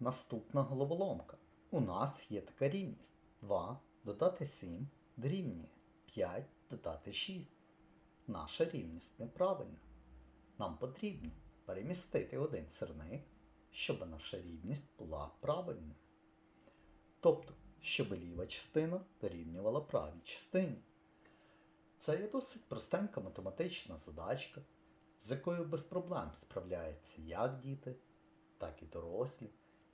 Наступна головоломка. У нас є така рівність. 2 додати 7 дорівнює 5 додати 6. Наша рівність неправильна. Нам потрібно перемістити один сирник, щоб наша рівність була правильною. Тобто, щоб ліва частина дорівнювала правій частині. Це є досить простенька математична задачка, з якою без проблем справляються як діти, так і дорослі.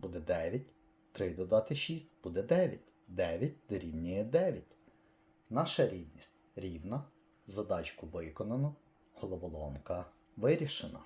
буде 9, 3 додати 6 буде 9. 9 дорівнює 9. Наша рівність рівна. Задачку виконано, головоломка вирішена.